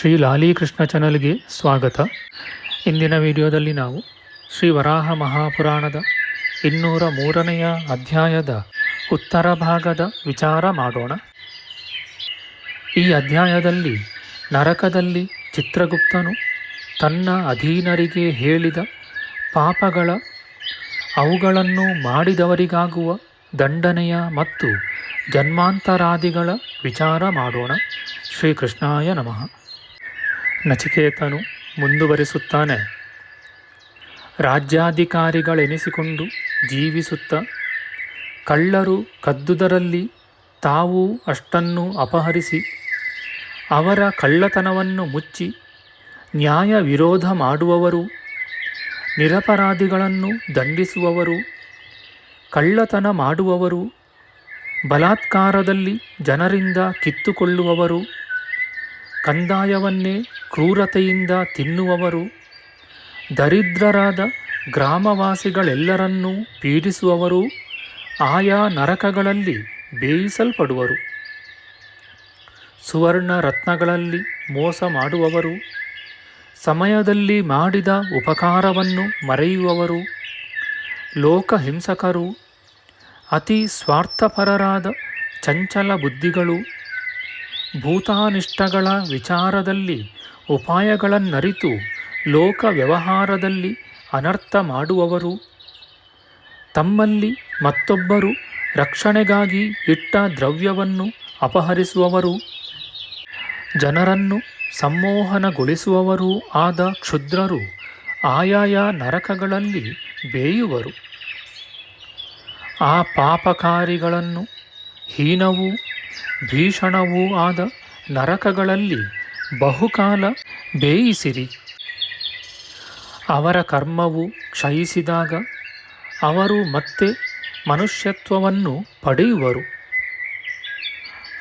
ಶ್ರೀ ಲಾಲಿಕೃಷ್ಣ ಚಾನಲ್ಗೆ ಸ್ವಾಗತ. ಇಂದಿನ ವಿಡಿಯೋದಲ್ಲಿ ನಾವು ಶ್ರೀ ವರಾಹ ಮಹಾಪುರಾಣದ ಇನ್ನೂರ ಮೂರನೆಯ ಅಧ್ಯಾಯದ ಉತ್ತರ ಭಾಗದ ವಿಚಾರ ಮಾಡೋಣ. ಈ ಅಧ್ಯಾಯದಲ್ಲಿ ನರಕದಲ್ಲಿ ಚಿತ್ರಗುಪ್ತನು ತನ್ನ ಅಧೀನರಿಗೆ ಹೇಳಿದ ಪಾಪಗಳ ಅವುಗಳನ್ನು ಮಾಡಿದವರಿಗಾಗುವ ದಂಡನೆಯ ಮತ್ತು ಜನ್ಮಾಂತರಾದಿಗಳ ವಿಚಾರ ಮಾಡೋಣ. ಶ್ರೀಕೃಷ್ಣಾಯ ನಮಃ. ನಚಿಕೇತನು ಮುಂದುವರಿಸುತ್ತಾನೆ. ರಾಜ್ಯಾಧಿಕಾರಿಗಳೆನಿಸಿಕೊಂಡು ಜೀವಿಸುತ್ತ ಕಳ್ಳರು ಕದ್ದುದರಲ್ಲಿ ತಾವು ಅಷ್ಟನ್ನು ಅಪಹರಿಸಿ ಅವರ ಕಳ್ಳತನವನ್ನು ಮುಚ್ಚಿ ನ್ಯಾಯ ವಿರೋಧ ಮಾಡುವವರು, ನಿರಪರಾಧಿಗಳನ್ನು ದಂಡಿಸುವವರು, ಕಳ್ಳತನ ಮಾಡುವವರು, ಬಲಾತ್ಕಾರದಲ್ಲಿ ಜನರಿಂದ ಕಿತ್ತುಕೊಳ್ಳುವವರು ಕಂದಾಯವನ್ನೇ ಕ್ರೂರತೆಯಿಂದ ತಿನ್ನುವವರು, ದರಿದ್ರರಾದ ಗ್ರಾಮವಾಸಿಗಳೆಲ್ಲರನ್ನೂ ಪೀಡಿಸುವವರು, ಆಯಾ ನರಕಗಳಲ್ಲಿ ಬೇಯಿಸಲ್ಪಡುವರು. ಸುವರ್ಣ ರತ್ನಗಳಲ್ಲಿ ಮೋಸ ಮಾಡುವವರು, ಸಮಯದಲ್ಲಿ ಮಾಡಿದ ಉಪಕಾರವನ್ನು ಮರೆಯುವವರು, ಲೋಕಹಿಂಸಕರು, ಅತಿ ಸ್ವಾರ್ಥಪರರಾದ ಚಂಚಲ ಬುದ್ಧಿಗಳು ಭೂತಾನಿಷ್ಟಗಳ ವಿಚಾರದಲ್ಲಿ ಉಪಾಯಗಳನ್ನರಿತು ಲೋಕ ವ್ಯವಹಾರದಲ್ಲಿ ಅನರ್ಥ ಮಾಡುವವರು. ತಮ್ಮಲ್ಲಿ ಮತ್ತೊಬ್ಬರು ರಕ್ಷಣೆಗಾಗಿ ಇಟ್ಟ ದ್ರವ್ಯವನ್ನು ಅಪಹರಿಸುವವರು. ಜನರನ್ನು ಸಂಮೋಹನಗೊಳಿಸುವವರೂ ಆದ ಕ್ಷುದ್ರರು ಆಯಾಯ ನರಕಗಳಲ್ಲಿ ಬೇಯುವರು. ಆ ಪಾಪಕಾರಿಗಳನ್ನು ಹೀನವೂ ಭೀಷಣವೂ ಆದ ನರಕಗಳಲ್ಲಿ ಬಹುಕಾಲ ಬೇಯಿಸಿರಿ. ಅವರ ಕರ್ಮವು ಕ್ಷಯಿಸಿದಾಗ ಅವರು ಮತ್ತೆ ಮನುಷ್ಯತ್ವವನ್ನು ಪಡೆಯುವರು.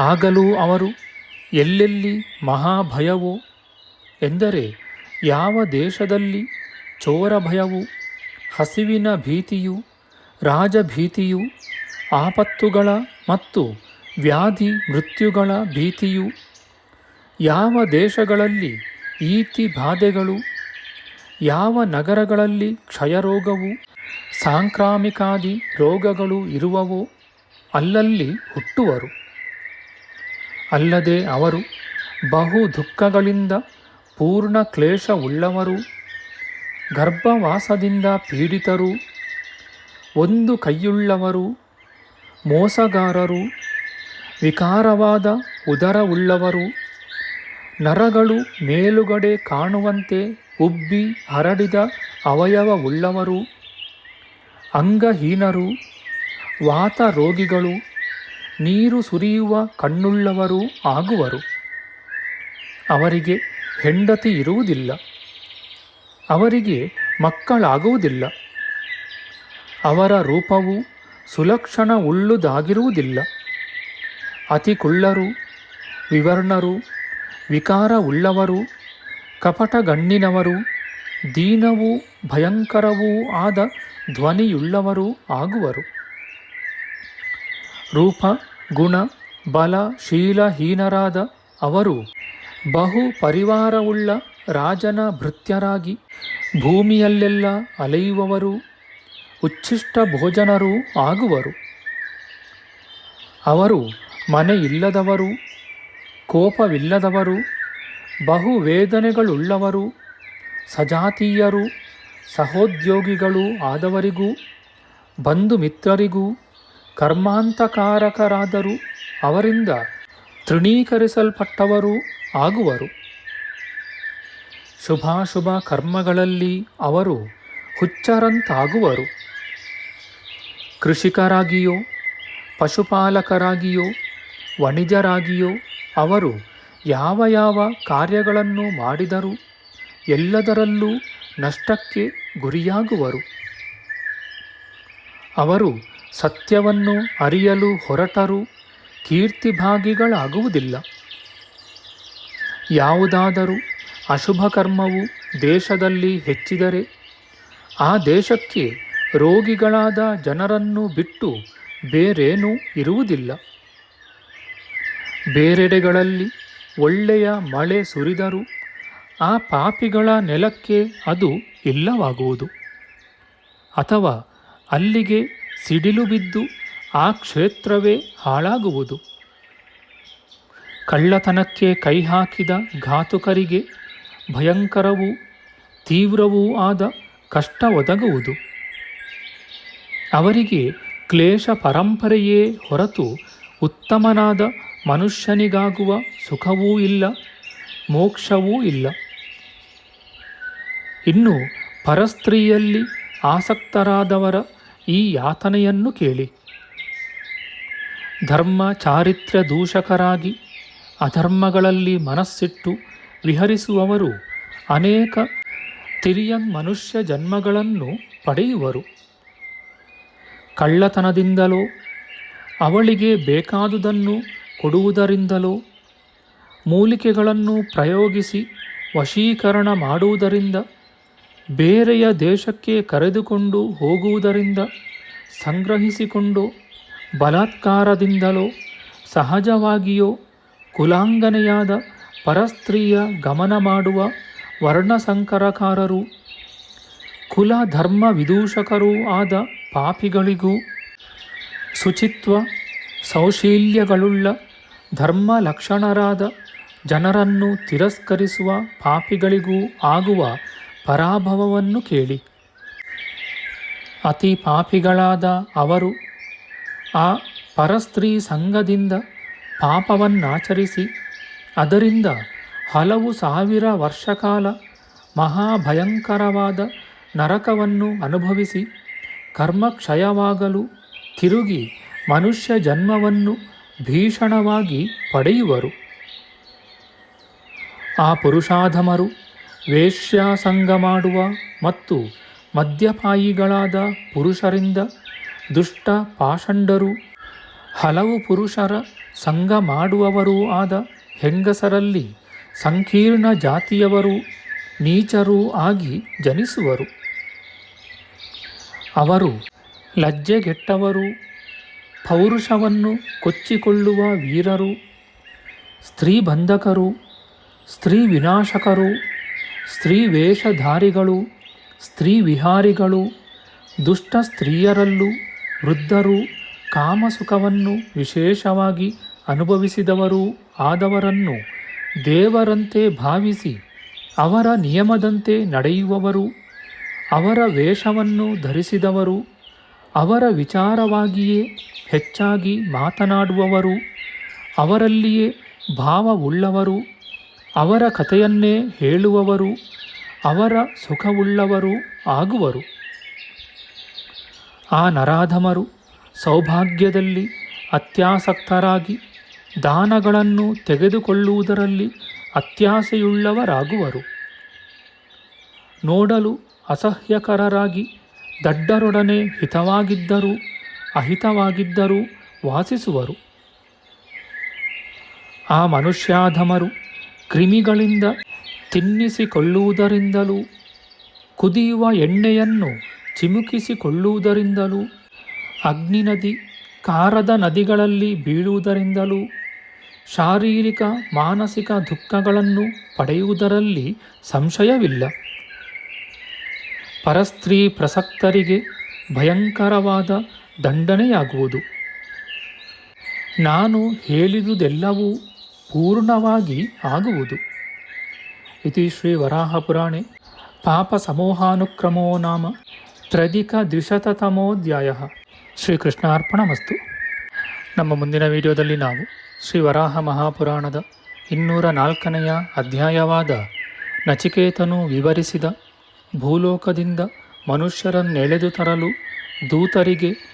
ಆಗಲೂ ಅವರು ಎಲ್ಲೆಲ್ಲಿ ಮಹಾಭಯವೋ, ಎಂದರೆ ಯಾವ ದೇಶದಲ್ಲಿ ಚೋರ ಭಯವು ಹಸಿವಿನ ಭೀತಿಯು, ರಾಜಭೀತಿಯು, ಆಪತ್ತುಗಳ ಮತ್ತು ವ್ಯಾಧಿ, ಮೃತ್ಯುಗಳ ಭೀತಿಯು ಯಾವ ದೇಶಗಳಲ್ಲಿ ಈತಿ ಬಾಧೆಗಳು, ಯಾವ ನಗರಗಳಲ್ಲಿ ಕ್ಷಯರೋಗವು, ಸಾಂಕ್ರಾಮಿಕಾದಿ ರೋಗಗಳು ಇರುವವೋ ಅಲ್ಲಲ್ಲಿ ಹುಟ್ಟುವರು. ಅಲ್ಲದೆ ಅವರು ಬಹು ದುಃಖಗಳಿಂದ, ಪೂರ್ಣ ಕ್ಲೇಶವುಳ್ಳವರು, ಗರ್ಭವಾಸದಿಂದ ಪೀಡಿತರು, ಒಂದು ಕೈಯುಳ್ಳವರು, ಮೋಸಗಾರರು ವಿಕಾರವಾದ ಉದರವುಳ್ಳವರು ನರಗಳು ಮೇಲುಗಡೆ ಕಾಣುವಂತೆ ಉಬ್ಬಿ ಹರಡಿದ ಅವಯವವುಳ್ಳವರು ಅಂಗಹೀನರು ವಾತ ರೋಗಿಗಳು ನೀರು ಸುರಿಯುವ ಕಣ್ಣುಳ್ಳವರು ಆಗುವರು. ಅವರಿಗೆ ಹೆಂಡತಿ ಇರುವುದಿಲ್ಲ. ಅವರಿಗೆ ಮಕ್ಕಳಾಗುವುದಿಲ್ಲ. ಅವರ ರೂಪವು ಸುಲಕ್ಷಣವುಳ್ಳುದಾಗಿರುವುದಿಲ್ಲ. ಅತಿ ಕುಳ್ಳರು ವಿವರ್ಣರು ವಿಕಾರ ಉಳ್ಳವರು ಕಪಟಗಣ್ಣಿನವರು, ದೀನವೂ ಭಯಂಕರವೂ ಆದ ಧ್ವನಿಯುಳ್ಳವರು ಆಗುವರು. ರೂಪ, ಗುಣ, ಬಲ ಶೀಲಹೀನರಾದ ಅವರು ಬಹು ಪರಿವಾರವುಳ್ಳ ರಾಜನ ಭೃತ್ಯರಾಗಿ ಭೂಮಿಯಲ್ಲೆಲ್ಲ ಅಲೆಯುವವರು, ಉಚ್ಛಿಷ್ಟ ಭೋಜನರೂ ಆಗುವರು. ಅವರು ಮನೆಯಿಲ್ಲದವರು ಕೋಪವಿಲ್ಲದವರು ಬಹು ವೇದನೆಗಳುಳ್ಳವರು ಸಜಾತೀಯರು, ಸಹೋದ್ಯೋಗಿಗಳು ಆದವರಿಗೂ ಬಂಧು ಮಿತ್ರರಿಗೂ ಕರ್ಮಾಂತಕಾರಕರಾದರೂ, ಅವರಿಂದ ತೃಣೀಕರಿಸಲ್ಪಟ್ಟವರು ಆಗುವರು. ಶುಭಾಶುಭ ಕರ್ಮಗಳಲ್ಲಿ ಅವರು ಹುಚ್ಚರಂತಾಗುವರು. ಕೃಷಿಕರಾಗಿಯೋ, ಪಶುಪಾಲಕರಾಗಿಯೋ ವಣಿಜರಾಗಿಯೋ ಅವರು ಯಾವ ಯಾವ ಕಾರ್ಯಗಳನ್ನು ಮಾಡಿದರೂ ಎಲ್ಲದರಲ್ಲೂ ನಷ್ಟಕ್ಕೆ ಗುರಿಯಾಗುವರು. ಅವರು ಸತ್ಯವನ್ನು ಅರಿಯಲು ಹೊರಟರು ಕೀರ್ತಿಭಾಗಿಗಳಾಗುವುದಿಲ್ಲ. ಯಾವುದಾದರೂ ಅಶುಭ ಕರ್ಮವು ದೇಶದಲ್ಲಿ ಹೆಚ್ಚಿದರೆ ಆ ದೇಶಕ್ಕೆ ರೋಗಿಗಳಾದ ಜನರನ್ನು ಬಿಟ್ಟು ಬೇರೇನೂ ಇರುವುದಿಲ್ಲ. ಬೇರೆಡೆಗಳಲ್ಲಿ ಒಳ್ಳೆಯ ಮಳೆ ಸುರಿದರೂ ಆ ಪಾಪಿಗಳ ನೆಲಕ್ಕೆ ಅದು ಇಲ್ಲವಾಗುವುದು. ಅಥವಾ ಅಲ್ಲಿಗೆ ಸಿಡಿಲು ಬಿದ್ದು ಆ ಕ್ಷೇತ್ರವೇ ಹಾಳಾಗುವುದು. ಕಳ್ಳತನಕ್ಕೆ ಕೈ ಹಾಕಿದ ಘಾತುಕರಿಗೆ ಭಯಂಕರವೂ ತೀವ್ರವೂ ಆದ ಕಷ್ಟ ಒದಗುವುದು. ಅವರಿಗೆ ಕ್ಲೇಶ ಪರಂಪರೆಯೇ ಹೊರತು ಉತ್ತಮನಾದ ಮನುಷ್ಯನಿಗಾಗುವ ಸುಖವೂ ಇಲ್ಲ, ಮೋಕ್ಷವೂ ಇಲ್ಲ. ಇನ್ನು ಪರಸ್ತ್ರೀಯಲ್ಲಿ ಆಸಕ್ತರಾದವರ ಈ ಯಾತನೆಯನ್ನು ಕೇಳಿ. ಧರ್ಮ ಚಾರಿತ್ರ್ಯ ದೂಷಕರಾಗಿ ಅಧರ್ಮಗಳಲ್ಲಿ ಮನಸ್ಸಿಟ್ಟು ವಿಹರಿಸುವವರು ಅನೇಕ ತಿರಿಯನ್ ಮನುಷ್ಯ ಜನ್ಮಗಳನ್ನು ಪಡೆಯುವರು. ಕಳ್ಳತನದಿಂದಲೋ ಅವಳಿಗೆ ಬೇಕಾದುದನ್ನು ಕೊಡುವುದರಿಂದಲೋ? ಮೂಲಿಕೆಗಳನ್ನು ಪ್ರಯೋಗಿಸಿ ವಶೀಕರಣ ಮಾಡುವುದರಿಂದ, ಬೇರೆಯ ದೇಶಕ್ಕೆ ಕರೆದುಕೊಂಡು ಹೋಗುವುದರಿಂದ, ಸಂಗ್ರಹಿಸಿಕೊಂಡು ಬಲಾತ್ಕಾರದಿಂದಲೋ, ಸಹಜವಾಗಿಯೋ ಕುಲಾಂಗನೆಯಾದ ಪರಸ್ತ್ರೀಯ ಗಮನ ಮಾಡುವ ವರ್ಣಸಂಕರಕಾರರು ಕುಲ ಧರ್ಮ ವಿದೂಷಕರೂ ಆದ ಪಾಪಿಗಳಿಗೂ ಶುಚಿತ್ವ ಸೌಶೀಲ್ಯಗಳುಳ್ಳ ಧರ್ಮ ಲಕ್ಷಣರಾದ ಜನರನ್ನು ತಿರಸ್ಕರಿಸುವ ಪಾಪಿಗಳಿಗೂ ಆಗುವ ಪರಾಭವವನ್ನು ಕೇಳಿ. ಅತಿ ಪಾಪಿಗಳಾದ ಅವರು ಆ ಪರಸ್ತ್ರೀ ಸಂಘದಿಂದ ಪಾಪವನ್ನಾಚರಿಸಿ ಅದರಿಂದ ಹಲವು ಸಾವಿರ ವರ್ಷಕಾಲ ಮಹಾಭಯಂಕರವಾದ ನರಕವನ್ನು ಅನುಭವಿಸಿ ಕರ್ಮಕ್ಷಯವಾಗಲು ತಿರುಗಿ ಮನುಷ್ಯ ಜನ್ಮವನ್ನು ಭೀಷಣವಾಗಿ ಪಡೆಯುವರು. ಆ ಪುರುಷಾಧಮರು ವೇಶ್ಯಾಸಂಗ ಮಾಡುವ ಮತ್ತು ಮದ್ಯಪಾಯಿಗಳಾದ ಪುರುಷರಿಂದ ದುಷ್ಟ ಪಾಷಂಡರು, ಹಲವು ಪುರುಷರ ಸಂಗ ಮಾಡುವವರೂ ಆದ ಹೆಂಗಸರಲ್ಲಿ ಸಂಕೀರ್ಣ ಜಾತಿಯವರು ನೀಚರೂ ಆಗಿ ಜನಿಸುವರು. ಅವರು ಲಜ್ಜೆಗೆಟ್ಟವರು ಪೌರುಷವನ್ನು ಕೊಚ್ಚಿಕೊಳ್ಳುವ ವೀರರು ಸ್ತ್ರೀ ಬಂಧಕರು ಸ್ತ್ರೀ ವಿನಾಶಕರು ಸ್ತ್ರೀ ವೇಷಧಾರಿಗಳು ಸ್ತ್ರೀ ವಿಹಾರಿಗಳು ದುಷ್ಟ ಸ್ತ್ರೀಯರಲ್ಲೂ ವೃದ್ಧರು, ಕಾಮಸುಖವನ್ನು ವಿಶೇಷವಾಗಿ ಅನುಭವಿಸಿದವರೂ ಆದವರನ್ನು ದೇವರಂತೆ ಭಾವಿಸಿ ಅವರ ನಿಯಮದಂತೆ ನಡೆಯುವವರು, ಅವರ ವೇಷವನ್ನು ಧರಿಸಿದವರು, ಅವರ ವಿಚಾರವಾಗಿಯೇ ಹೆಚ್ಚಾಗಿ ಮಾತನಾಡುವವರು, ಅವರಲ್ಲಿಯೇ ಭಾವವುಳ್ಳವರು, ಅವರ ಕಥೆಯನ್ನೇ ಹೇಳುವವರು, ಅವರ ಸುಖವುಳ್ಳವರು ಆಗುವರು. ಆ ನರಾಧಮರು ಸೌಭಾಗ್ಯದಲ್ಲಿ ಅತ್ಯಾಸಕ್ತರಾಗಿ ದಾನಗಳನ್ನು ತೆಗೆದುಕೊಳ್ಳುವುದರಲ್ಲಿ ಅತ್ಯಾಸೆಯುಳ್ಳವರಾಗುವರು. ನೋಡಲು ಅಸಹ್ಯಕರರಾಗಿ ದಡ್ಡರೊಡನೆ ಹಿತವಾಗಿದ್ದರೂ ಅಹಿತವಾಗಿದ್ದರೂ ವಾಸಿಸುವರು. ಆ ಮನುಷ್ಯಾಧಮರು ಕ್ರಿಮಿಗಳಿಂದ ತಿನ್ನಿಸಿಕೊಳ್ಳುವುದರಿಂದಲೂ, ಕುದಿಯುವ ಎಣ್ಣೆಯನ್ನು ಚಿಮುಕಿಸಿಕೊಳ್ಳುವುದರಿಂದಲೂ ಅಗ್ನಿ ನದಿ ಕಾರದ ನದಿಗಳಲ್ಲಿ ಬೀಳುವುದರಿಂದಲೂ, ಶಾರೀರಿಕ, ಮಾನಸಿಕ ದುಃಖಗಳನ್ನು ಪಡೆಯುವುದರಲ್ಲಿ ಸಂಶಯವಿಲ್ಲ. ಪರಸ್ತ್ರೀ ಪ್ರಸಕ್ತರಿಗೆ ಭಯಂಕರವಾದ ದಂಡನೆಯಾಗುವುದು. ನಾನು ಹೇಳಿದುದೆಲ್ಲವೂ ಪೂರ್ಣವಾಗಿ ಆಗುವುದು. ಇತಿ ಶ್ರೀ ವರಾಹಪುರಾಣೆ ಪಾಪ ಸಮೂಹಾನುಕ್ರಮೋ ನಾಮ. ತ್ರಧಿಕ ದ್ವಿಶತತಮೋಧ್ಯಾಯ. ಶ್ರೀಕೃಷ್ಣಾರ್ಪಣಮಸ್ತು. ನಮ್ಮ ಮುಂದಿನ ವಿಡಿಯೋದಲ್ಲಿ ನಾವು ಶ್ರೀ ವರಾಹ ಮಹಾಪುರಾಣದ ಇನ್ನೂರ ನಾಲ್ಕನೆಯ ಅಧ್ಯಾಯವಾದ ನಚಿಕೇತನು ವಿವರಿಸಿದ ಭೂಲೋಕದಿಂದ ಮನುಷ್ಯರನ್ನೆಳೆದು ತರಲು ದೂತರಿಗೆ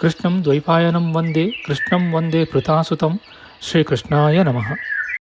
कृष्णं द्वैपायनं वन्दे कृष्णं वन्दे कृतासुतं श्रीकृष्णाय नमः।